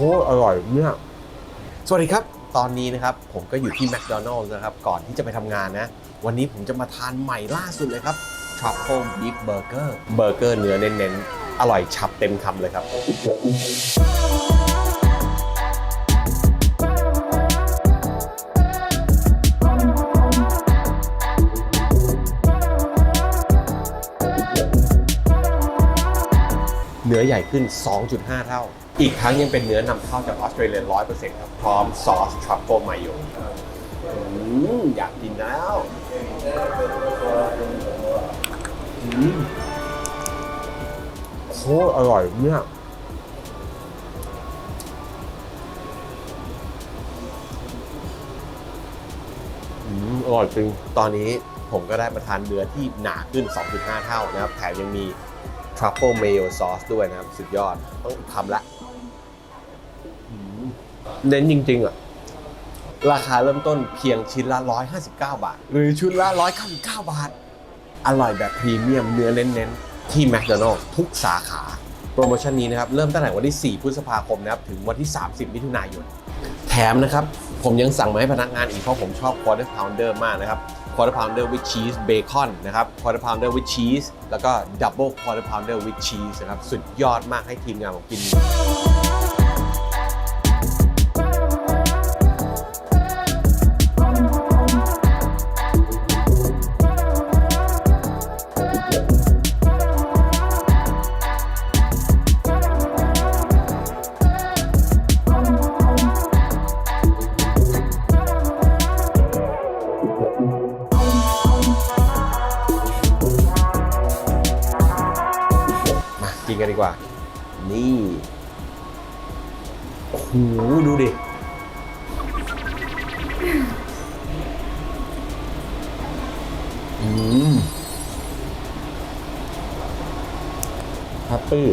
ตรอร่อยเนี่ยสวัสดีครับ ตอนนี้นะครับผมก็อยู่ที่แม d โดนัล s ์นะครับ ก่อนที่จะไปทำงานนะ วันนี้ผมจะมาทานใหม่ล่าสุดเลยครับ Truffle Beef Burger เบอร์เกอร์เนื้อเน้นๆ อร่อยฉับเต็มคำเลยครับ เนื้อใหญ่ขึ้น 2.5 เท่า อีกทั้งยังเป็นเนื้อนำเข้าจากออสเตรเลีย100%ครับพร้อมซอสทรัฟเฟิลมายองอยากกินแล้วอืมโคตรอร่อยเนี่ยอืมอร่อยจริง ตอนนี้ผมก็ได้มาทานเนื้อที่หนาขึ้น 2.5 เท่านะครับ แถมยังมี Truffle Mayo Sauce ด้วยนะครับ สุดยอดต้องทำละอืม เน้นจริง ๆ อะ ราคาเริ่มต้นเพียงชิ้นละ 159 บาท หรือชุดละ 199 บาท อร่อยแบบพรีเมียมเนื้อเน้นๆ ที่แม d โดนัล s ทุกสาขา โปรโมชั่นนี้นะครับ เริ่มตั้งแต่วันที่ 4 พฤษภาคมนะครับ ถึงวันที่ 30 มิถุนายน แถมนะครับ ผมยังสั่งมาให้พนักงานอีกเพราะผมชอบ quarter pounder มากนะครับ quarter pounder with cheese bacon นะครับ quarter pounder with cheese แล้วก็ double quarter pounder with cheese นะครับ สุดยอดมากให้ทีมงานผมกิน กินกันดีกว่า นี่โอ้โหดูดิอืมแฮปปี้